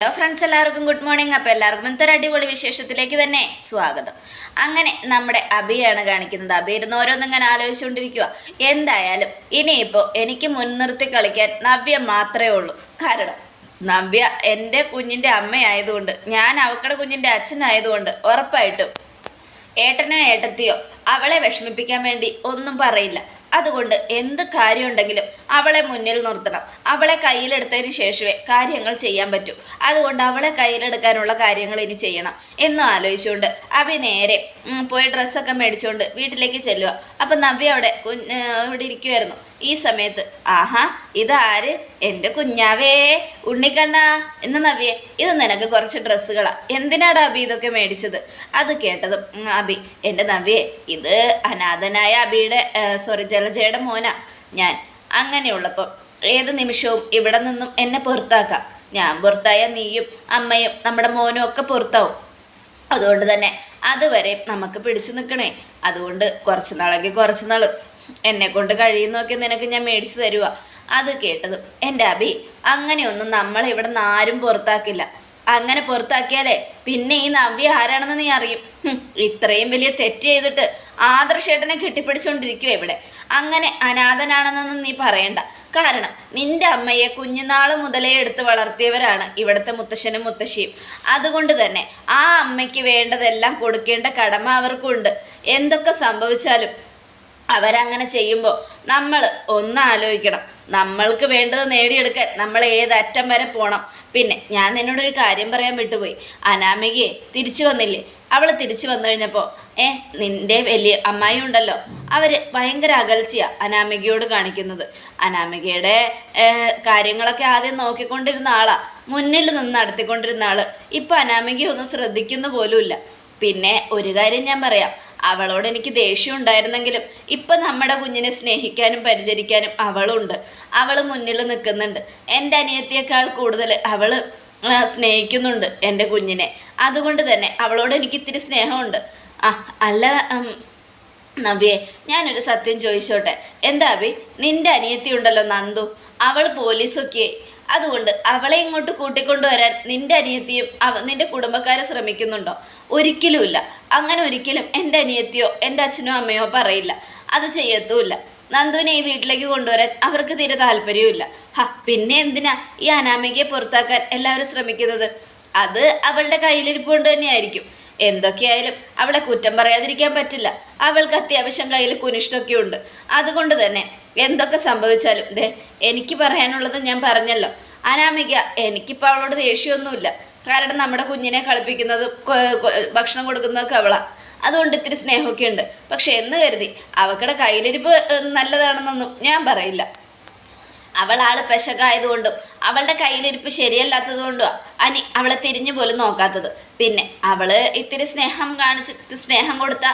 Hello friends എല്ലാവർക്കും good morning അപ്പോൾ എല്ലാവർക്കും ഇന്നത്തെ അടിപൊളി വിശേഷത്തിലേക്ക് തന്നെ സ്വാഗതം. അങ്ങനെ നമ്മുടെ അബിയാണ് കാണിക്കുന്നത്. അബി ഇരുന്ന് ഇങ്ങനെ ആലോചിച്ചുകൊണ്ടിരിക്കുക എന്തായാലും ഇനിയിപ്പോൾ എനിക്ക് മുൻനിർത്തി കളിക്കാൻ നവ്യ മാത്രമേ ഉള്ളൂ. കാരണം നവ്യ എന്റെ കുഞ്ഞിന്റെ അമ്മയായതുകൊണ്ട് ഞാൻ അവക്കട കുഞ്ഞിന്റെ അച്ഛനായതുകൊണ്ട് ഉറപ്പായിട്ടും ഏട്ടനോ ഏട്ടത്തിയോ അവളെ വിഷമിപ്പിക്കാൻ വേണ്ടി ഒന്നും പറയില്ല. അതുകൊണ്ട് എന്ത് കാര്യമുണ്ടെങ്കിലും അവളെ മുന്നിൽ നിർത്തണം. അവളെ കയ്യിലെടുത്തതിന് ശേഷമേ കാര്യങ്ങൾ ചെയ്യാൻ പറ്റൂ. അതുകൊണ്ട് അവളെ കയ്യിലെടുക്കാനുള്ള കാര്യങ്ങൾ ഇനി ചെയ്യണം എന്നും ആലോചിച്ചുകൊണ്ട് അവി നേരെ പോയി ഡ്രസ്സൊക്കെ മേടിച്ചുകൊണ്ട് വീട്ടിലേക്ക് ചെല്ലുക അപ്പം നവ്യ അവിടെ കുഞ്ഞ് ഇവിടെ ഇരിക്കുമായിരുന്നു ഈ സമയത്ത് ആഹാ ഇതാര്? എന്റെ കുഞ്ഞാവേ ഉണ്ണിക്കണ്ണ. എന്ന് നവ്യേ ഇത് നിനക്ക് കുറച്ച് ഡ്രസ്സുകളാണ് എന്തിനാടാ അബി ഇതൊക്കെ മേടിച്ചത്? അത് കേട്ടതും അബി എന്റെ നവ്യേ ഇത് അനാഥനായ അബിയുടെ സോറി ജലജയുടെ മോന ഞാൻ. അങ്ങനെയുള്ളപ്പം ഏത് നിമിഷവും ഇവിടെ നിന്നും എന്നെ പുറത്താക്കാം. ഞാൻ പുറത്തായ നീയും അമ്മയും നമ്മുടെ മോനും ഒക്കെ പുറത്താവും. അതുകൊണ്ട് തന്നെ അതുവരെ നമുക്ക് പിടിച്ചു നിൽക്കണേ. അതുകൊണ്ട് കുറച്ച് നാളെങ്കിൽ കുറച്ച് നാൾ എന്നെ കൊണ്ട് കഴിയുന്നൊക്കെ നിനക്ക് ഞാൻ മേടിച്ചു തരുവാ. അത് കേട്ടതും എന്റെ അബി അങ്ങനെയൊന്നും നമ്മളെ ഇവിടെ നിന്ന് ആരും പുറത്താക്കില്ല. അങ്ങനെ പുറത്താക്കിയാലേ? പിന്നെ ഈ നവ്യ ആരാണെന്ന് നീ അറിയും? ഇത്രയും വലിയ തെറ്റ് ചെയ്തിട്ട് ആദർശേട്ടനെ കെട്ടിപ്പിടിച്ചുകൊണ്ടിരിക്കുക ഇവിടെ. അങ്ങനെ അനാഥനാണെന്നൊന്നും നീ പറയണ്ട. കാരണം നിന്റെ അമ്മയെ കുഞ്ഞുനാൾ മുതലേ എടുത്ത് വളർത്തിയവരാണ് ഇവിടുത്തെ മുത്തശ്ശനും മുത്തശ്ശിയും. അതുകൊണ്ട് തന്നെ ആ അമ്മയ്ക്ക് വേണ്ടതെല്ലാം കൊടുക്കേണ്ട കടമ അവർക്കുണ്ട്. എന്തൊക്കെ സംഭവിച്ചാലും അവരങ്ങനെ ചെയ്യുമ്പോൾ നമ്മൾ ഒന്ന് ആലോചിക്കണം. നമ്മൾക്ക് വേണ്ടത് നേടിയെടുക്കാൻ നമ്മൾ ഏതറ്റം വരെ പോകണം പിന്നെ ഞാൻ നിന്നോടൊരു കാര്യം പറയാൻ വിട്ടുപോയി. അനാമികയെ തിരിച്ചു വന്നില്ലേ? അവൾ തിരിച്ചു വന്നു കഴിഞ്ഞപ്പോൾ ഏ നിന്റെ വലിയ അമ്മായി ഉണ്ടല്ലോ. അവർ ഭയങ്കര അകൽച്ചയാണ് അനാമികയോട് കാണിക്കുന്നത്. അനാമികയുടെ കാര്യങ്ങളൊക്കെ ആദ്യം നോക്കിക്കൊണ്ടിരുന്ന ആളാ. മുന്നിൽ നിന്ന് നടത്തിക്കൊണ്ടിരുന്ന ആൾ ഇപ്പം അനാമികയൊന്നും ശ്രദ്ധിക്കുന്നു പോലുമില്ല. പിന്നെ ഒരു കാര്യം ഞാൻ പറയാം. അവളോട് എനിക്ക് ദേഷ്യം ഉണ്ടായിരുന്നെങ്കിലും ഇപ്പം നമ്മുടെ കുഞ്ഞിനെ സ്നേഹിക്കാനും പരിചരിക്കാനും അവളുണ്ട്. അവൾ മുന്നിൽ നിൽക്കുന്നുണ്ട്. എന്റെ അനിയത്തിയേക്കാൾ കൂടുതൽ അവൾ സ്നേഹിക്കുന്നുണ്ട് എന്റെ കുഞ്ഞിനെ. അതുകൊണ്ട് തന്നെ അവളോട് എനിക്ക് ഇത്തിരി സ്നേഹമുണ്ട്. ആ അല്ല നവ്യെ ഞാനൊരു സത്യം ചോദിച്ചോട്ടെ. എന്താ അഭി? നിന്റെ അനിയത്തി ഉണ്ടല്ലോ നന്ദു. അവൾ പോലീസൊക്കെ അതുകൊണ്ട് അവളെ ഇങ്ങോട്ട് കൂട്ടിക്കൊണ്ടുവരാൻ നിന്റെ അനിയത്തിയും അവ നിന്റെ കുടുംബക്കാരെ ശ്രമിക്കുന്നുണ്ടോ? ഒരിക്കലുമില്ല. അങ്ങനെ ഒരിക്കലും എന്റെ അനിയത്തിയോ എന്റെ അച്ഛനോ അമ്മയോ പറയില്ല. അത് ചെയ്യത്തുമില്ല. നന്ദുവിനെ ഈ വീട്ടിലേക്ക് കൊണ്ടുവരാൻ അവർക്ക് തീരെ താല്പര്യവുമില്ല. ഹ പിന്നെ എന്തിനാ ഈ അനാമികയെ പുറത്താക്കാൻ എല്ലാവരും ശ്രമിക്കുന്നത്? അത് അവളുടെ കയ്യിലിരിപ്പ് കൊണ്ട് തന്നെയായിരിക്കും. എന്തൊക്കെയായാലും അവളെ കുറ്റം പറയാതിരിക്കാൻ പറ്റില്ല. അവൾക്ക് അത്യാവശ്യം കയ്യിൽ കുനിഷ്ടമൊക്കെ ഉണ്ട് അതുകൊണ്ട് തന്നെ എന്തൊക്കെ സംഭവിച്ചാലും ദേ എനിക്ക് പറയാനുള്ളത് ഞാൻ പറഞ്ഞല്ലോ. അനാമിക എനിക്കിപ്പോൾ അവളോട് ദേഷ്യമൊന്നുമില്ല. കാരണം നമ്മുടെ കുഞ്ഞിനെ കളിപ്പിക്കുന്നത് ഭക്ഷണം കൊടുക്കുന്നതൊക്കെ അവളാണ് അതുകൊണ്ട് ഇത്തിരി സ്നേഹമൊക്കെ ഉണ്ട് പക്ഷെ എന്ന് കരുതി അവക്കടെ കയ്യിലിരിപ്പ് നല്ലതാണെന്നൊന്നും ഞാൻ പറയില്ല. അവൾ ആൾ പെശകായതുകൊണ്ടും അവളുടെ കയ്യിലിരിപ്പ് ശരിയല്ലാത്തതുകൊണ്ടും അനി അവളെ തിരിഞ്ഞു പോലും നോക്കാത്തത്. പിന്നെ അവൾ ഇത്തിരി സ്നേഹം കാണിച്ച് സ്നേഹം കൊടുത്ത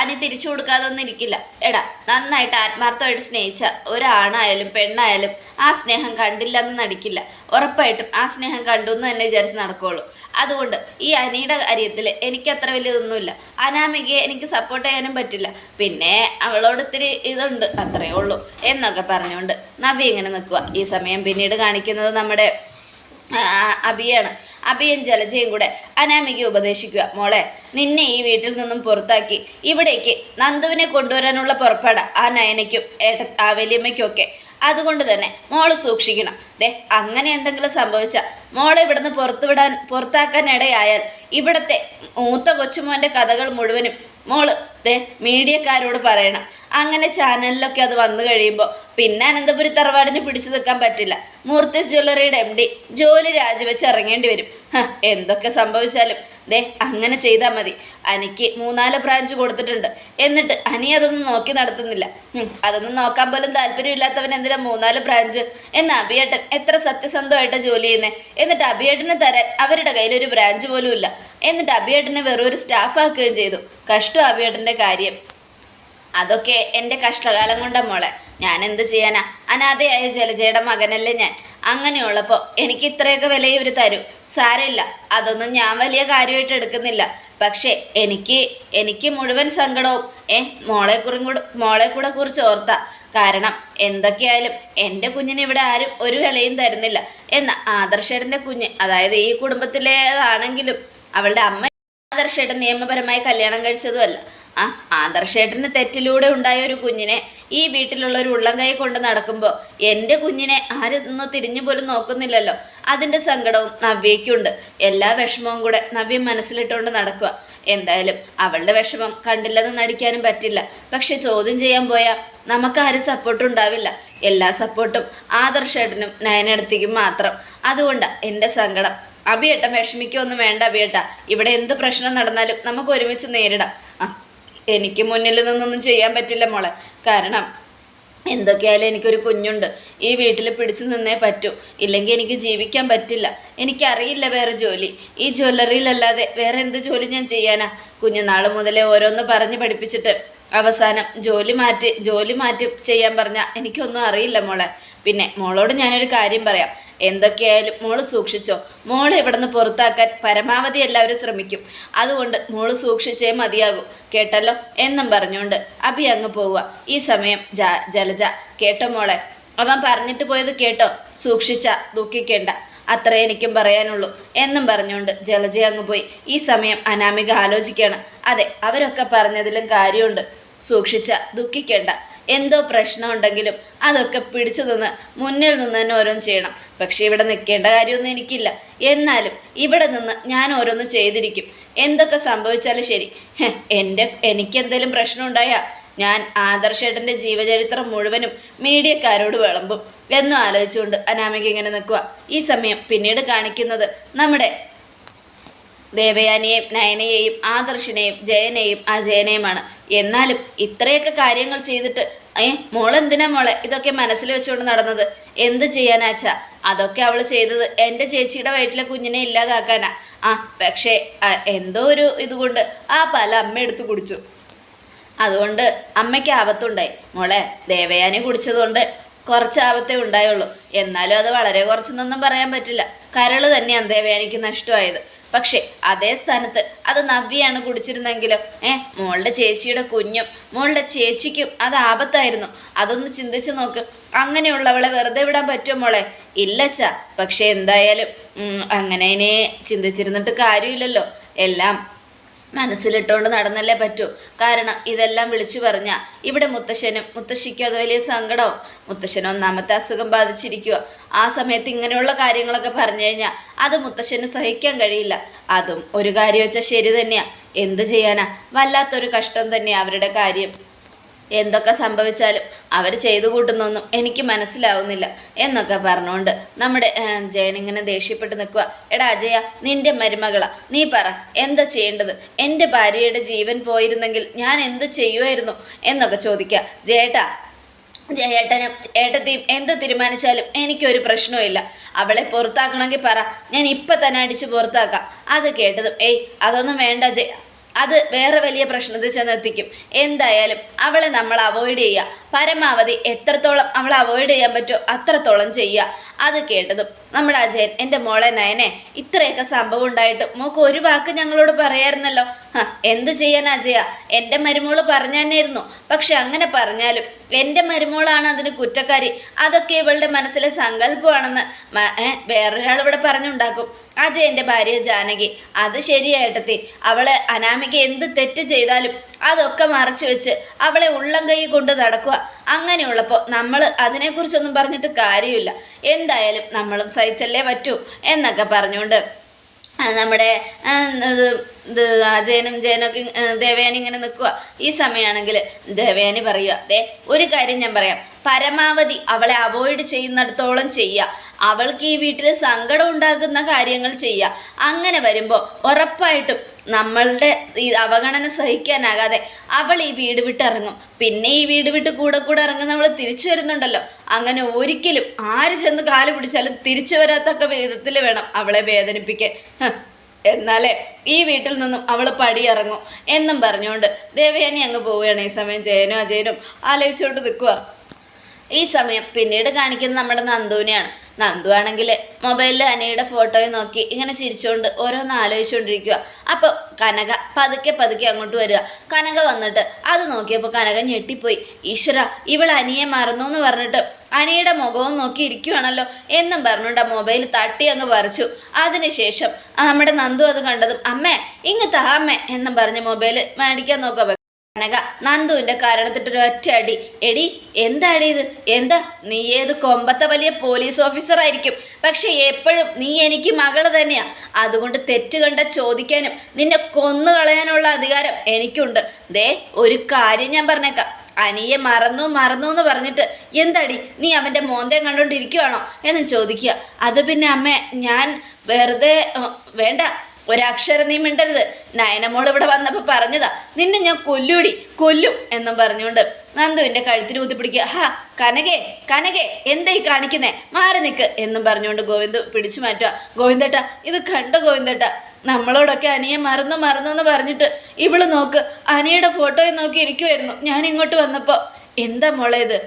അനി തിരിച്ചു കൊടുക്കാതെ ഒന്നും ഇരിക്കില്ല. എടാ നന്നായിട്ട് ആത്മാർത്ഥമായിട്ട് സ്നേഹിച്ച ഒരാണായാലും പെണ്ണായാലും ആ സ്നേഹം കണ്ടില്ലെന്ന് നടിക്കില്ല. ഉറപ്പായിട്ടും ആ സ്നേഹം കണ്ടു എന്ന് തന്നെ വിചാരിച്ച് നടക്കുകയുള്ളൂ അതുകൊണ്ട് ഈ അനിയുടെ കാര്യത്തിൽ എനിക്ക് അത്ര വലിയതൊന്നുമില്ല. അനാമികയെ എനിക്ക് സപ്പോർട്ട് ചെയ്യാനും പറ്റില്ല. പിന്നെ അവളോട് ഇത്തിരി ഇതുണ്ട് അത്രയേ ഉള്ളൂ എന്നൊക്കെ പറഞ്ഞുകൊണ്ട് നവി ഇങ്ങനെ നിൽക്കുക ഈ സമയം പിന്നീട് കാണിക്കുന്നത് നമ്മുടെ അബിയാണ്. അബിയും ജലജയും കൂടെ അനാമികയെ ഉപദേശിക്കുക. മോളെ നിന്നെ ഈ വീട്ടിൽ നിന്നും പുറത്താക്കി ഇവിടേക്ക് നന്ദുവിനെ കൊണ്ടുവരാനുള്ള പുറപ്പാട് ആ നയനയ്ക്കും ഏട്ട ആ വലിയമ്മയ്ക്കും ഒക്കെ. അതുകൊണ്ട് തന്നെ മോൾ സൂക്ഷിക്കണം. ദേ അങ്ങനെ എന്തെങ്കിലും സംഭവിച്ചാൽ മോളെ ഇവിടുന്ന് പുറത്തു വിടാൻ പുറത്താക്കാൻ ഇടയായാൽ ഇവിടുത്തെ മൂത്ത കൊച്ചുമോന്റെ കഥകൾ മുഴുവനും മോൾ ദേ മീഡിയക്കാരോട് പറയണം. അങ്ങനെ ചാനലിലൊക്കെ അത് വന്നു കഴിയുമ്പോൾ പിന്നെ അനന്തപുരി തറവാടിന് പിടിച്ചു നിൽക്കാൻ പറ്റില്ല. മൂർത്തിസ് ജ്വല്ലറിയുടെ എം ഡി ജോലി രാജിവെച്ച് ഇറങ്ങേണ്ടി വരും. എന്തൊക്കെ സംഭവിച്ചാലും ദേ അങ്ങനെ ചെയ്താൽ മതി. അനിക്ക് മൂന്നാൽ ബ്രാഞ്ച് കൊടുത്തിട്ടുണ്ട്. എന്നിട്ട് അനി അതൊന്നും നോക്കി നടത്തുന്നില്ല. അതൊന്നും നോക്കാൻ പോലും താല്പര്യമില്ലാത്തവൻ എന്തിനാ മൂന്നാൽ ബ്രാഞ്ച്? എന്ന് അഭിയേട്ടൻ എത്ര സത്യസന്ധമായിട്ട് ജോലി ചെയ്യുന്നത് എന്നിട്ട് അഭിയേട്ടനെ തരാൻ അവരുടെ കയ്യിൽ ഒരു ബ്രാഞ്ച് പോലും ഇല്ല. എന്നിട്ട് അഭിയേട്ടനെ വെറും ഒരു സ്റ്റാഫ് ആക്കുകയും ചെയ്തു. കഷ്ടം അഭിയേട്ടന്റെ കാര്യം. അതൊക്കെ എന്റെ കഷ്ടകാലം കൊണ്ടാ മോളെ. ഞാൻ എന്ത് ചെയ്യാനാ? അനാഥയായ ജലജയുടെ മകനല്ലേ ഞാൻ. അങ്ങനെയുള്ളപ്പോൾ എനിക്ക് ഇത്രയൊക്കെ വില ഇവർ തരൂ. സാരമില്ല. അതൊന്നും ഞാൻ വലിയ കാര്യമായിട്ട് എടുക്കുന്നില്ല. പക്ഷേ എനിക്ക് എനിക്ക് മുഴുവൻ സങ്കടവും ഏ മോളെ കുറി കൂടെ മോളെ കൂടെ കുറിച്ച് ഓർത്ത. കാരണം എന്തൊക്കെയായാലും എന്റെ കുഞ്ഞിന് ഇവിടെ ആരും ഒരു വിലയും തരുന്നില്ല. എന്ന ആദർശേട്ടന്റെ കുഞ്ഞ് അതായത് ഈ കുടുംബത്തിലേതാണെങ്കിലും അവളുടെ അമ്മ ആദർശേട്ടൻ നിയമപരമായി കല്യാണം കഴിച്ചതുമല്ല. ആ ആദർശേട്ടന് തെറ്റിലൂടെ ഉണ്ടായ ഒരു കുഞ്ഞിനെ ഈ വീട്ടിലുള്ള ഒരു ഉള്ളം കൈ കൊണ്ട് നടക്കുമ്പോൾ എന്റെ കുഞ്ഞിനെ ആരൊന്നും തിരിഞ്ഞു പോലും നോക്കുന്നില്ലല്ലോ. അതിന്റെ സങ്കടവും നവ്യയ്ക്കുണ്ട്. എല്ലാ വിഷമവും കൂടെ നവ്യ മനസ്സിലിട്ടുകൊണ്ട് നടക്കുക. എന്തായാലും അവളുടെ വിഷമം കണ്ടില്ലെന്ന് നടിക്കാനും പറ്റില്ല. പക്ഷെ ചോദ്യം ചെയ്യാൻ പോയാൽ നമുക്കാരും സപ്പോർട്ടും ഉണ്ടാവില്ല. എല്ലാ സപ്പോർട്ടും ആദർശേട്ടനും നയനടുത്തേക്കും മാത്രം. അതുകൊണ്ടാണ് എന്റെ സങ്കടം. അഭിയേട്ടൻ വിഷമിക്കൊന്നും വേണ്ട അഭിയേട്ട. ഇവിടെ എന്ത് പ്രശ്നം നടന്നാലും നമുക്ക് ഒരുമിച്ച് നേരിടാം. എനിക്ക് മുന്നിൽ നിന്നൊന്നും ചെയ്യാൻ പറ്റില്ല മോളെ. കാരണം എന്തൊക്കെയായാലും എനിക്കൊരു കുഞ്ഞുണ്ട്. ഈ വീട്ടിൽ പിടിച്ചു നിന്നേ പറ്റൂ. ഇല്ലെങ്കിൽ എനിക്ക് ജീവിക്കാൻ പറ്റില്ല. എനിക്കറിയില്ല വേറെ ജോലി. ഈ ജ്വല്ലറിയിലല്ലാതെ വേറെ എന്ത് ജോലി ഞാൻ ചെയ്യാനാ? കുഞ്ഞുനാൾ മുതലേ ഓരോന്ന് പറഞ്ഞ് പഠിപ്പിച്ചിട്ട് അവസാനം ജോലി മാറ്റി ജോലി മാറ്റി ചെയ്യാൻ പറഞ്ഞാൽ എനിക്കൊന്നും അറിയില്ല മോളെ. പിന്നെ മോളോട് ഞാനൊരു കാര്യം പറയാം. എന്തൊക്കെയായാലും മോൾ സൂക്ഷിച്ചോ. മോളെ ഇവിടെ നിന്ന് പുറത്താക്കാൻ പരമാവധി എല്ലാവരും ശ്രമിക്കും. അതുകൊണ്ട് മോൾ സൂക്ഷിച്ചേ മതിയാകൂ. കേട്ടല്ലോ? എന്നും പറഞ്ഞുകൊണ്ട് അഭി അങ്ങ് പോവുക. ഈ സമയം ജലജ കേട്ടോ മോളെ? അവൻ പറഞ്ഞിട്ട് പോയത് കേട്ടോ? സൂക്ഷിച്ച ദുഃഖിക്കേണ്ട. അത്രേ എനിക്കും പറയാനുള്ളൂ. എന്നും പറഞ്ഞുകൊണ്ട് ജലജ അങ്ങ് പോയി. ഈ സമയം അനാമിക ആലോചിക്കുകയാണ് അതെ അവരൊക്കെ പറഞ്ഞതിലും കാര്യമുണ്ട്. സൂക്ഷിച്ച ദുഃഖിക്കേണ്ട. എന്തോ പ്രശ്നമുണ്ടെങ്കിലും അതൊക്കെ പിടിച്ചു നിന്ന് മുന്നിൽ നിന്ന് തന്നെ ഓരോന്ന് ചെയ്യണം. പക്ഷേ ഇവിടെ നിൽക്കേണ്ട കാര്യമൊന്നും എനിക്കില്ല. എന്നാലും ഇവിടെ നിന്ന് ഞാൻ ഓരോന്ന് ചെയ്തിരിക്കും. എന്തൊക്കെ സംഭവിച്ചാലും ശരി. എന്റെ എനിക്കെന്തെങ്കിലും പ്രശ്നം ഉണ്ടായാൽ ഞാൻ ആദർശേട്ടന്റെ ജീവചരിത്രം മുഴുവനും മീഡിയക്കാരോട് വിളമ്പും. എന്നും ആലോചിച്ചുകൊണ്ട് അനാമിക ഇങ്ങനെ നിൽക്കുക ഈ സമയം പിന്നീട് കാണിക്കുന്നത് നമ്മുടെ ദേവയാനിയെയും നയനയെയും ആദർശിനെയും ജയനെയും അജയനെയുമാണ്. എന്നാലും ഇത്രയൊക്കെ കാര്യങ്ങൾ ചെയ്തിട്ട് ഏ മോളെന്തിനാ മോളെ ഇതൊക്കെ മനസ്സിൽ വെച്ചുകൊണ്ട് നടന്നത്? എന്ത് ചെയ്യാനാച്ച അതൊക്കെ അവൾ ചെയ്തത് എന്റെ ചേച്ചിയുടെ വയറ്റിലെ കുഞ്ഞിനെ ഇല്ലാതാക്കാനാ. ആ പക്ഷേ എന്തോ ഒരു ഇതുകൊണ്ട് ആ പല അമ്മ എടുത്ത് കുടിച്ചു. അതുകൊണ്ട് അമ്മയ്ക്ക് ആപത്തുണ്ടായി. മോളെ ദേവയാനി കുടിച്ചതുകൊണ്ട് കുറച്ച് ആപത്തേ ഉണ്ടായുള്ളൂ. എന്നാലും അത് വളരെ കുറച്ചൊന്നും പറയാൻ പറ്റില്ല. കരൾ തന്നെയാണ് ദേവയാനിക്ക് നഷ്ടമായത്. പക്ഷേ അതേ സ്ഥാനത്ത് അത് നവ്യാണ് കുടിച്ചിരുന്നെങ്കിലോ ഏ മോളുടെ ചേച്ചിയുടെ കുഞ്ഞും മോളുടെ ചേച്ചിക്കും അത് ആപത്തായിരുന്നു. അതൊന്ന് ചിന്തിച്ചു നോക്ക്. അങ്ങനെയുള്ളവളെ വെറുതെ വിടാൻ പറ്റുമോ മോളെ? ഇല്ലച്ചാ. പക്ഷെ എന്തായാലും അങ്ങനെ ചിന്തിച്ചിരുന്നിട്ട് കാര്യമില്ലല്ലോ. എല്ലാം മനസ്സിലിട്ടുകൊണ്ട് നടന്നല്ലേ പറ്റൂ. കാരണം ഇതെല്ലാം വിളിച്ചു പറഞ്ഞ ഇവിടെ മുത്തശ്ശനും മുത്തശ്ശിക്കും അത് വലിയ സങ്കടവും. മുത്തശ്ശന് ഒന്നാമത്തെ അസുഖം ബാധിച്ചിരിക്കുക ആ സമയത്ത് ഇങ്ങനെയുള്ള കാര്യങ്ങളൊക്കെ പറഞ്ഞു കഴിഞ്ഞാൽ അത് മുത്തശ്ശന് സഹിക്കാൻ കഴിയില്ല. അതും ഒരു കാര്യം വെച്ചാൽ ശരി തന്നെയാ. എന്ത് ചെയ്യാനാ? വല്ലാത്തൊരു കഷ്ടം തന്നെയാണ് അവരുടെ കാര്യം. എന്തൊക്കെ സംഭവിച്ചാലും അവർ ചെയ്തു കൂട്ടുന്നൊന്നും എനിക്ക് മനസ്സിലാവുന്നില്ല എന്നൊക്കെ പറഞ്ഞുകൊണ്ട് നമ്മുടെ ജയനിങ്ങനെ ദേഷ്യപ്പെട്ട് നിൽക്കുക എടാ അജയ നിന്റെ മരുമകളാ. നീ പറ എന്താ ചെയ്യേണ്ടത്? എന്റെ ഭാര്യയുടെ ജീവൻ പോയിരുന്നെങ്കിൽ ഞാൻ എന്ത് ചെയ്യുമായിരുന്നു എന്നൊക്കെ ചോദിക്കുക ജേട്ടാ ജയേട്ടനും ഏട്ടത്തെയും എന്ത് തീരുമാനിച്ചാലും എനിക്കൊരു പ്രശ്നവുമില്ല അവളെ പുറത്താക്കണമെങ്കിൽ പറ. ഞാൻ ഇപ്പം തന്നെ അടിച്ച് പുറത്താക്കാം. അത് കേട്ടതും ഏയ് അതൊന്നും വേണ്ട ജയ അത് വേറെ വലിയ പ്രശ്നത്തിൽ ചെന്നെത്തിക്കും. എന്തായാലും അവളെ നമ്മൾ അവോയ്ഡ് ചെയ്യുക. പരമാവധി എത്രത്തോളം അവളെ അവോയ്ഡ് ചെയ്യാൻ പറ്റുമോ അത്രത്തോളം ചെയ്യുക. അത് കേട്ടതും. നമ്മുടെ അജയൻ എന്റെ മോളെ നയനെ ഇത്രയൊക്കെ സംഭവം ഉണ്ടായിട്ട് മോക്ക് ഒരു വാക്ക് ഞങ്ങളോട് പറയായിരുന്നല്ലോ. എന്ത് ചെയ്യാൻ അജയ? എന്റെ മരുമോൾ പറഞ്ഞായിരുന്നു പക്ഷെ അങ്ങനെ പറഞ്ഞാലും എന്റെ മരുമോളാണ് അതിന് കുറ്റക്കാരി. അതൊക്കെ ഇവളുടെ മനസ്സിലെ സങ്കല്പമാണെന്ന് വേറൊരാൾ ഇവിടെ പറഞ്ഞുണ്ടാക്കും. അജയന്റെ ഭാര്യ ജാനകി അത് ശരിയായിട്ടെത്തി. അവളെ അനാമിക എന്ത് തെറ്റ് ചെയ്താലും അതൊക്കെ മറച്ചു വെച്ച് അവളെ ഉള്ളം കൈ കൊണ്ട് നടക്കുക. അങ്ങനെയുള്ളപ്പോൾ നമ്മൾ അതിനെക്കുറിച്ചൊന്നും പറഞ്ഞിട്ട് കാര്യമില്ല. എന്തായാലും നമ്മളും സഹിച്ചല്ലേ പറ്റൂ എന്നൊക്കെ പറഞ്ഞുകൊണ്ട് നമ്മുടെ ഇത് അജയനും ജയനൊക്കെ ദേവയാനി ഇങ്ങനെ നിൽക്കുക. ഈ സമയമാണെങ്കിൽ ദേവയാനി പറയുക ദേ ഒരു കാര്യം ഞാൻ പറയാം. പരമാവധി അവളെ അവോയ്ഡ് ചെയ്യുന്നിടത്തോളം ചെയ്യുക. അവൾക്ക് ഈ വീട്ടിൽ സങ്കടം ഉണ്ടാകുന്ന കാര്യങ്ങൾ ചെയ്യുക. അങ്ങനെ വരുമ്പോൾ ഉറപ്പായിട്ടും നമ്മളുടെ ഈ അവഗണന സഹിക്കാനാകാതെ അവൾ ഈ വീട് വിട്ട് ഇറങ്ങും പിന്നെ ഈ വീട് വിട്ട് കൂടെ കൂടെ ഇറങ്ങുന്ന അവൾ തിരിച്ചു വരുന്നുണ്ടല്ലോ. അങ്ങനെ ഒരിക്കലും ആര് ചെന്ന് കാൽ പിടിച്ചാലും തിരിച്ചു വരാത്തക്ക വിധത്തിൽ വേണം അവളെ വേദനിപ്പിക്കാൻ. എന്നാലേ ഈ വീട്ടിൽ നിന്നും അവൾ പടിയിറങ്ങും എന്നും പറഞ്ഞുകൊണ്ട് ദേവയാനി അങ്ങ് പോവുകയാണ്. ഈ സമയം ജയനും അജയനും ആലോചിച്ചുകൊണ്ട് നിൽക്കുക. ഈ സമയം പിന്നീട് കാണിക്കുന്നത് നമ്മുടെ നന്ദുവിനെയാണ്. നന്ദു ആണെങ്കിൽ മൊബൈലിൽ അനിയുടെ ഫോട്ടോയും നോക്കി ഇങ്ങനെ ചിരിച്ചുകൊണ്ട് ഓരോന്ന് ആലോചിച്ചുകൊണ്ടിരിക്കുക അപ്പോൾ കനക പതുക്കെ പതുക്കെ അങ്ങോട്ട് വരിക. കനക വന്നിട്ട് അത് നോക്കിയപ്പോൾ കനക ഞെട്ടിപ്പോയി. ഈശ്വര ഇവൾ അനിയെ മറന്നു എന്ന് പറഞ്ഞിട്ട് അനിയുടെ മുഖവും നോക്കി ഇരിക്കുവാണല്ലോ എന്നും പറഞ്ഞുകൊണ്ട് ആ മൊബൈൽ തട്ടി അങ്ങ് പറിച്ചു. അതിനുശേഷം നമ്മുടെ നന്ദു അത് കണ്ടതും അമ്മേ ഇങ്ങ് താ അമ്മേ എന്നും പറഞ്ഞ് മൊബൈൽ മേടിക്കാൻ നോക്കുക കനക നന്ദുവിന്റെ കാരണത്തിട്ട് ഒറ്റ അടി. എടി എന്താടി ഇത്? എന്താ? നീ ഏത് കൊമ്പത്തെ വലിയ പോലീസ് ഓഫീസർ ആയിരിക്കും? പക്ഷെ എപ്പോഴും നീ എനിക്ക് മകൾ തന്നെയാ. അതുകൊണ്ട് തെറ്റ് കണ്ട ചോദിക്കാനും നിന്നെ കൊന്നു കളയാനുള്ള അധികാരം എനിക്കുണ്ട്. ദേ ഒരു കാര്യം ഞാൻ പറഞ്ഞേക്കാം. അനിയെ മറന്നു മറന്നു എന്ന് പറഞ്ഞിട്ട് എന്താടി നീ അവന്റെ മോന്തയും കണ്ടുകൊണ്ടിരിക്കുവാണോ എന്ന് ചോദിക്കുക. അത് പിന്നെ അമ്മേ ഞാൻ വെറുതെ വേണ്ട. ഒരക്ഷരം നീ മിണ്ടരുത്. നയനമോൾ ഇവിടെ വന്നപ്പോൾ പറഞ്ഞതാ നിന്നെ ഞാൻ കൊല്ലൂടി കൊല്ലും എന്നും പറഞ്ഞുകൊണ്ട് നന്ദുവിന്റെ കഴുത്തിൽ ഊത്തിപ്പിടിക്കുക ഹാ കനകെ കനകെ എന്തായി കാണിക്കുന്നേ? മാറി നിൽക്ക് എന്നും പറഞ്ഞുകൊണ്ട് ഗോവിന്ദ് പിടിച്ചു മാറ്റുക. ഗോവിന്ദേട്ട ഇത് കണ്ട ഗോവിന്ദേട്ട? നമ്മളോടൊക്കെ അനിയെ മറന്നു മറന്നു എന്ന് പറഞ്ഞിട്ട് ഇവൾ നോക്ക് അനിയുടെ ഫോട്ടോയും നോക്കി ഇരിക്കുമായിരുന്നു ഞാൻ ഇങ്ങോട്ട് വന്നപ്പോൾ എന്താ മോളെ ഇത്?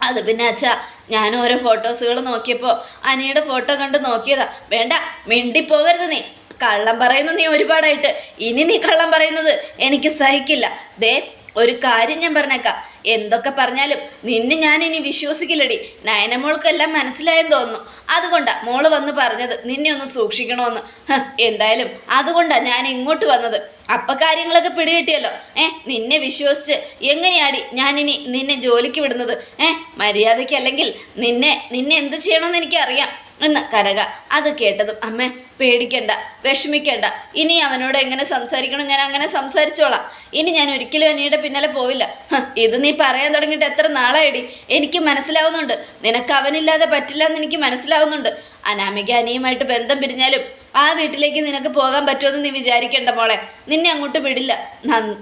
അത് പിന്നെ അച്ഛാ ഞാൻ ഓരോ ഫോട്ടോസുകൾ നോക്കിയപ്പോൾ അനിയുടെ ഫോട്ടോ കണ്ട് നോക്കിയതാ. വേണ്ട മിണ്ടിപ്പോകരുത് നീ. കള്ളം പറയുന്നു നീ ഒരുപാടായിട്ട്. ഇനി നീ കള്ളം പറയുന്നത് എനിക്ക് സഹിക്കില്ല. ദേ ഒരു കാര്യം ഞാൻ പറഞ്ഞേക്കാം. എന്തൊക്കെ പറഞ്ഞാലും നിന്നെ ഞാൻ ഇനി വിശ്വസിക്കില്ലടി. നയനമോൾക്കെല്ലാം മനസ്സിലായെന്ന് തോന്നുന്നു. അതുകൊണ്ടാ മോൾ വന്ന് പറഞ്ഞത് നിന്നെ ഒന്ന് സൂക്ഷിക്കണമെന്ന് എന്തായാലും അതുകൊണ്ടാ ഞാൻ ഇങ്ങോട്ട് വന്നത്. അപ്പം കാര്യങ്ങളൊക്കെ പിടികിട്ടിയല്ലോ. ഏ നിന്നെ വിശ്വസിച്ച് എങ്ങനെയാടി ഞാനിനി നിന്നെ ജോലിക്ക് വിടുന്നത്? ഏ മര്യാദയ്ക്ക് അല്ലെങ്കിൽ നിന്നെ നിന്നെ എന്ത് ചെയ്യണമെന്ന് എനിക്കറിയാം. എന്ന് കനക അത് കേട്ടതും അമ്മേ പേടിക്കണ്ട വിഷമിക്കണ്ട. ഇനി അവനോട് എങ്ങനെ സംസാരിക്കണം? ഞാൻ അങ്ങനെ സംസാരിച്ചോളാം. ഇനി ഞാൻ ഒരിക്കലും അനിയുടെ പിന്നാലെ പോവില്ല. ഇത് നീ പറയാൻ തുടങ്ങിയിട്ട് എത്ര നാളായിടി? എനിക്ക് മനസ്സിലാവുന്നുണ്ട്. നിനക്ക് അവനില്ലാതെ പറ്റില്ല എന്ന് എനിക്ക് മനസ്സിലാവുന്നുണ്ട്. അനാമിക അനിയുമായിട്ട് ബന്ധം പിരിഞ്ഞാലും ആ വീട്ടിലേക്ക് നിനക്ക് പോകാൻ പറ്റുമെന്ന് നീ വിചാരിക്കേണ്ട മോളെ. നിന്നെ അങ്ങോട്ട് വിടില്ല.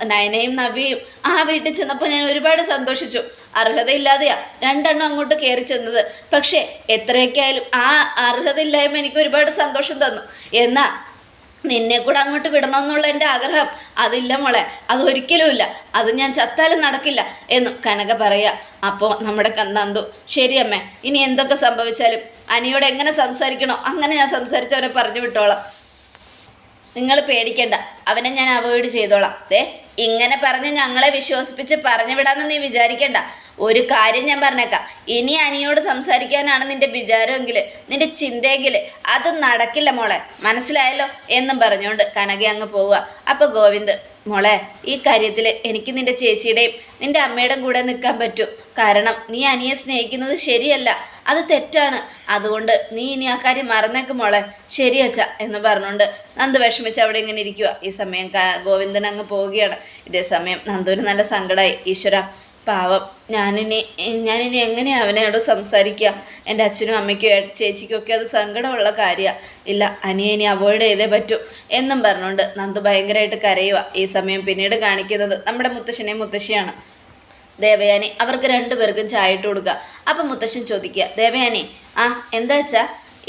നയനയും നവ്യയും ആ വീട്ടിൽ ചെന്നപ്പോൾ ഞാൻ ഒരുപാട് സന്തോഷിച്ചു. അർഹതയില്ലാതെയാ. രണ്ടെണ്ണം അങ്ങോട്ട് കയറി ചെന്നത്. പക്ഷേ എത്രയൊക്കെയായാലും ആ അർഹതയില്ലായ്മ എനിക്ക് ഒരുപാട് സന്തോഷം തന്നു. എന്നാ നിന്നെ കൂടെ അങ്ങോട്ട് വിടണമെന്നുള്ള എന്റെ ആഗ്രഹം. അതില്ല മോളെ അതൊരിക്കലുമില്ല അത് ഞാൻ ചത്താലും നടക്കില്ല എന്നും കനക പറയാ. അപ്പോൾ നമ്മുടെ നന്ദു ശരി അമ്മേ ഇനി എന്തൊക്കെ സംഭവിച്ചാലും അനിയോട് എങ്ങനെ സംസാരിക്കണോ അങ്ങനെ ഞാൻ സംസാരിച്ചവരെ പറഞ്ഞു വിട്ടോളാം. നിങ്ങൾ പേടിക്കണ്ട അവനെ ഞാൻ അവോയ്ഡ് ചെയ്തോളാം. ദേ ഇങ്ങനെ പറഞ്ഞ് ഞങ്ങളെ വിശ്വസിപ്പിച്ച് പറഞ്ഞു വിടാന്ന് നീ വിചാരിക്കണ്ട. ഒരു കാര്യം ഞാൻ പറഞ്ഞേക്കാം. ഇനി അനിയോട് സംസാരിക്കാനാണ് നിന്റെ വിചാരമെങ്കിൽ നിന്റെ ചിന്തയെങ്കിൽ അത് നടക്കില്ല മോളെ. മനസ്സിലായല്ലോ? എന്നും പറഞ്ഞുകൊണ്ട് കനകി അങ്ങ് പോവുക. അപ്പൊ ഗോവിന്ദ് മോളെ ഈ കാര്യത്തിൽ എനിക്ക് നിന്റെ ചേച്ചിയുടെയും നിന്റെ അമ്മയുടെയും കൂടെ നിൽക്കാൻ പറ്റൂ. കാരണം നീ അനിയെ സ്നേഹിക്കുന്നത് ശരിയല്ല അത് തെറ്റാണ്. അതുകൊണ്ട് നീ ഇനി ആ കാര്യം മറന്നേക്ക് മോളെ. ശരി അച്ഛ എന്ന് പറഞ്ഞുകൊണ്ട് നന്ദു വിഷമിച്ച് അവിടെ ഇങ്ങനെ ഇരിക്കുക ഈ സമയം ഗോവിന്ദൻ അങ്ങ് പോവുകയാണ്. ഇതേ സമയം നന്ദുവിന് നല്ല സങ്കടമായി ഈശ്വര പാവം. ഞാനിനി ഞാനിനി എങ്ങനെയാണ് അവനോട് സംസാരിക്കുക? എന്റെ അച്ഛനും അമ്മയ്ക്കും ചേച്ചിക്കൊക്കെ അത് സങ്കടമുള്ള കാര്യമാണ് ഇല്ല അനിയെ ഇനി അവോയ്ഡ് ചെയ്തേ പറ്റൂ എന്നും പറഞ്ഞുകൊണ്ട് നന്ദു ഭയങ്കരമായിട്ട് കരയുക ഈ സമയം പിന്നീട് കാണിക്കുന്നത് നമ്മുടെ മുത്തശ്ശനെയും മുത്തശ്ശിയാണ്. ദേവയാനി അവർക്ക് രണ്ടുപേർക്കും ചായ ഇട്ട് കൊടുക്കുക. അപ്പം മുത്തശ്ശൻ ചോദിക്കുക ദേവയാനി ആ എന്താ വെച്ചാ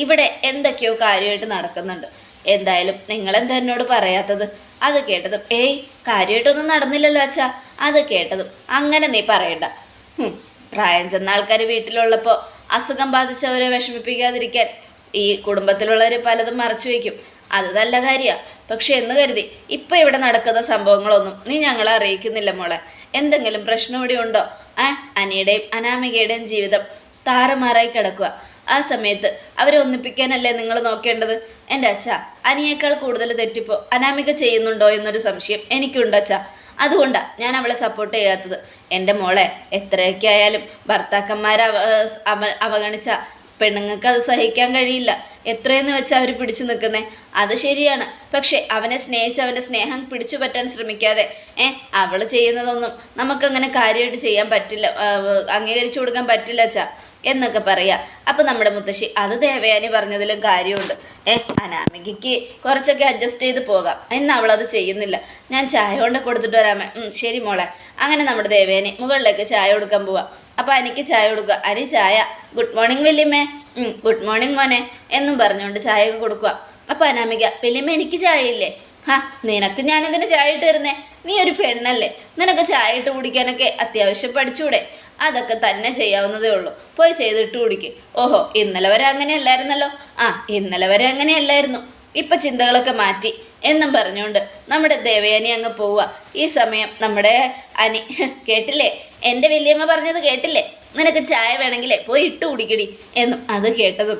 ഇവിടെ എന്തൊക്കെയോ കാര്യമായിട്ട് നടക്കുന്നുണ്ട്. എന്തായാലും നിങ്ങളെന്താ എന്നോട് പറയാത്തത്? അത് കേട്ടതും ഏയ് കാര്യമായിട്ടൊന്നും നടന്നില്ലല്ലോ അച്ഛാ. അത് കേട്ടതും അങ്ങനെ നീ പറയണ്ട. പ്രായം ചെന്ന ആൾക്കാർ വീട്ടിലുള്ളപ്പോൾ അസുഖം ബാധിച്ചവരെ വിഷമിപ്പിക്കാതിരിക്കാൻ ഈ കുടുംബത്തിലുള്ളവർ പലതും മറച്ചു വയ്ക്കും അത് നല്ല കാര്യമാണ് പക്ഷെ എന്ന് കരുതി ഇപ്പം ഇവിടെ നടക്കുന്ന സംഭവങ്ങളൊന്നും നീ ഞങ്ങളെ അറിയിക്കുന്നില്ല മോളെ. എന്തെങ്കിലും പ്രശ്നം ഇവിടെ ഉണ്ടോ? ആ അനിയുടെയും അനാമികയുടെയും ജീവിതം താറുമാറായി കിടക്കുക ആ സമയത്ത് അവരെ ഒന്നിപ്പിക്കാനല്ലേ നിങ്ങൾ നോക്കേണ്ടത്? എന്റെ അച്ഛ അനിയേക്കാൾ കൂടുതൽ തെറ്റിപ്പോ അനാമിക ചെയ്യുന്നുണ്ടോ എന്നൊരു സംശയം എനിക്കുണ്ട് അച്ഛ. അതുകൊണ്ടാണ് ഞാൻ അവളെ സപ്പോർട്ട് ചെയ്യാത്തത്. എന്റെ മോളെ എത്രയൊക്കെ ആയാലും ഭർത്താക്കന്മാരെ അവ അവ- അവഗണിച്ച പെണ്ണുങ്ങൾക്ക് അത് സഹിക്കാൻ കഴിയില്ല. എത്രയെന്ന് വെച്ചാൽ അവർ പിടിച്ചു നിൽക്കുന്നേ? അത് ശരിയാണ്. പക്ഷേ അവനെ സ്നേഹിച്ച് അവന്റെ സ്നേഹം പിടിച്ചു പറ്റാൻ ശ്രമിക്കാതെ ഏ അവൾ ചെയ്യുന്നതൊന്നും നമുക്കങ്ങനെ കാര്യമായിട്ട് ചെയ്യാൻ പറ്റില്ല അംഗീകരിച്ചു കൊടുക്കാൻ പറ്റില്ല അച്ഛ എന്നൊക്കെ പറയാ. അപ്പം നമ്മുടെ മുത്തശ്ശി അത് ദേവയാനി പറഞ്ഞതിലും കാര്യമുണ്ട്. ഏ അനാമികയ്ക്ക് കുറച്ചൊക്കെ അഡ്ജസ്റ്റ് ചെയ്ത് പോകാം. എന്ന് അവളത് ചെയ്യുന്നില്ല. ഞാൻ ചായ കൊണ്ട് കൊടുത്തിട്ട് വരാമേ. ശരി മോളെ. അങ്ങനെ നമ്മുടെ ദേവയാനി മുകളിലേക്ക് ചായ കൊടുക്കാൻ പോവാം. അപ്പം എനിക്ക് ചായ കൊടുക്കുക. അനി ചായ ഗുഡ് മോർണിംഗ് വല്യമ്മേ. ഗുഡ് മോർണിംഗ് മോനെ. എന്നും പറഞ്ഞുകൊണ്ട് ചായ ഒക്കെ കൊടുക്കുക. അപ്പം അനാമിക വല്യമ്മ എനിക്ക് ചായ ഇല്ലേ ഹാ നിനക്ക് ഞാനെന്തിനു ചായ ഇട്ട് തരുന്നേ? നീ ഒരു പെണ്ണല്ലേ. നിനക്ക് ചായ ഇട്ട് കുടിക്കാനൊക്കെ അത്യാവശ്യം പഠിച്ചൂടെ. അതൊക്കെ തന്നെ ചെയ്യാവുന്നതേ ഉള്ളൂ. പോയി ചെയ്തിട്ട് കുടിക്ക്. ഓഹോ ഇന്നലെ വരെ അങ്ങനെ അല്ലായിരുന്നല്ലോ. ആ ഇന്നലെ വരെ അങ്ങനെ അല്ലായിരുന്നു. ഇപ്പൊ ചിന്തകളൊക്കെ മാറ്റി. എന്നും പറഞ്ഞുകൊണ്ട് നമ്മുടെ ദേവയാനി അങ്ങ് പോവുക. ഈ സമയം നമ്മുടെ അനി. കേട്ടില്ലേ? എന്റെ വലിയമ്മ പറഞ്ഞത് കേട്ടില്ലേ? നിനക്ക് ചായ വേണമെങ്കിലേ പോയി ഇട്ട് കുടിക്കടി എന്നും അത് കേട്ടതും.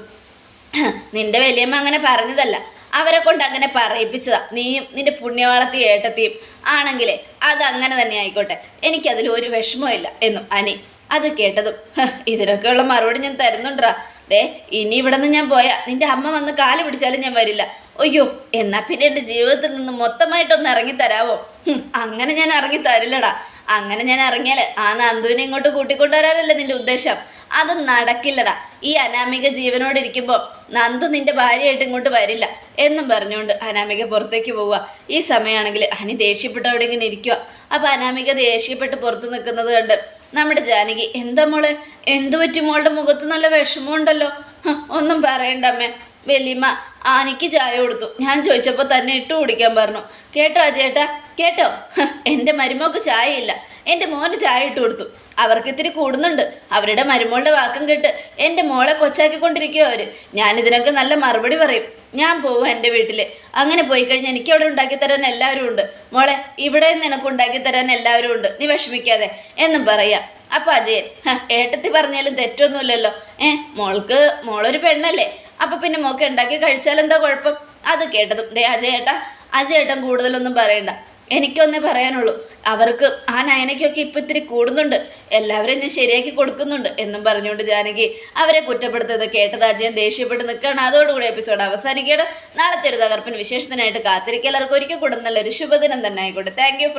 നിന്റെ വലിയമ്മ അങ്ങനെ പറഞ്ഞതല്ല. അവരെ കൊണ്ട് അങ്ങനെ പറയിപ്പിച്ചതാ. നീയും നിന്റെ പുണ്യവാളത്തി ഏട്ടത്തിയും. ആണെങ്കിലേ അത് അങ്ങനെ തന്നെ ആയിക്കോട്ടെ. എനിക്കതിൽ ഒരു വിഷമവും ഇല്ല എന്നും അനി അത് കേട്ടതും. "ഹ, ഇതിനൊക്കെയുള്ള മറുപടി ഞാൻ തരുന്നുണ്ടാ ദേ ഇനി ഇവിടെ നിന്ന് ഞാൻ പോയാ നിന്റെ അമ്മ വന്ന് കാൽ പിടിച്ചാലും ഞാൻ വരില്ല. അയ്യോ എന്നാ പിന്നെ എന്റെ ജീവിതത്തിൽ നിന്ന് മൊത്തമായിട്ടൊന്ന് ഇറങ്ങി തരാവോ? അങ്ങനെ ഞാൻ ഇറങ്ങി തരില്ലടാ. അങ്ങനെ ഞാൻ ഇറങ്ങിയാൽ ആ നന്ദുവിനെ ഇങ്ങോട്ട് കൂട്ടിക്കൊണ്ടുവരാനല്ലേ നിന്റെ ഉദ്ദേശം? അത് നടക്കില്ലടാ. ഈ അനാമിക ജീവനോട് ഇരിക്കുമ്പോൾ നന്ദു നിന്റെ ഭാര്യയായിട്ട് ഇങ്ങോട്ട് വരില്ല എന്നും പറഞ്ഞുകൊണ്ട് അനാമിക പുറത്തേക്ക് പോവുക. ഈ സമയമാണെങ്കിൽ അനി ദേഷ്യപ്പെട്ട് അവിടെ ഇങ്ങനെ ഇരിക്കുക അപ്പോൾ അനാമിക ദേഷ്യപ്പെട്ട് പുറത്ത് നിൽക്കുന്നത് കണ്ട് നമ്മുടെ ജാനകി എന്താ മോളെ? എന്തു പറ്റി? മോളുടെ മുഖത്ത് നല്ല വിഷമമുണ്ടല്ലോ. ഒന്നും പറയണ്ട അമ്മേ. വലിയമ്മ ആനയ്ക്ക് ചായ കൊടുത്തു. ഞാൻ ചോദിച്ചപ്പോൾ തന്നെ ഇട്ട് കുടിക്കാൻ പറഞ്ഞു. കേട്ടോ ചേട്ടാ. കേട്ടോ. എന്റെ മരുമോക്ക് ചായയില്ല. എന്റെ മോന് ചായ ഇട്ട് കൊടുത്തു. അവർക്ക് ഇത്തിരി കൂടുന്നുണ്ട്. അവരുടെ മരുമോളുടെ വാക്കം കേട്ട് എന്റെ മോളെ കൊച്ചാക്കിക്കൊണ്ടിരിക്കുക അവർ ഞാനിതിനൊക്കെ നല്ല മറുപടി പറയും. ഞാൻ പോകും എന്റെ വീട്ടിൽ അങ്ങനെ പോയി കഴിഞ്ഞാൽ എനിക്ക് അവിടെ ഉണ്ടാക്കി തരാൻ എല്ലാവരും ഉണ്ട്. മോളെ ഇവിടെ നിനക്ക് ഉണ്ടാക്കി തരാൻ എല്ലാവരും ഉണ്ട്. നീ വിഷമിക്കാതെ. എന്നും പറയാം. അപ്പം അജയൻ "ഹ, ഏട്ടത്തി പറഞ്ഞാലും തെറ്റൊന്നുമില്ലല്ലോ. ഏ മോൾക്ക് മോളൊരു പെണ്ണല്ലേ. അപ്പം പിന്നെ മോക്ക് ഉണ്ടാക്കി കഴിച്ചാൽ എന്താ കുഴപ്പം? അത് കേട്ടതും. ദേ അജയേട്ടാ അജയേട്ടൻ കൂടുതലൊന്നും പറയണ്ട. എനിക്കൊന്നേ പറയാനുള്ളൂ. അവർക്ക് ആ നയനയ്ക്കൊക്കെ ഇപ്പം ഇത്തിരി കൂടുന്നുണ്ട്. എല്ലാവരും ഞാൻ ശരിയാക്കി കൊടുക്കുന്നുണ്ട് എന്നും പറഞ്ഞുകൊണ്ട് ജാനകി അവരെ കുറ്റപ്പെടുത്തത് കേട്ടത് അജയൻ ദേഷ്യപ്പെട്ട് നിൽക്കുകയാണ്. അതോടുകൂടി എപ്പിസോഡ് അവസാനിക്കുകയാണ്. നാളത്തെ ഒരു തകർപ്പൻ വിശേഷത്തിനായിട്ട് കാത്തിരിക്കുക. എല്ലാവർക്കും ഒരിക്കൽ കൂടെ നല്ലൊരു ശുഭദിനം തന്നെ ആയിക്കോട്ടെ. Thank you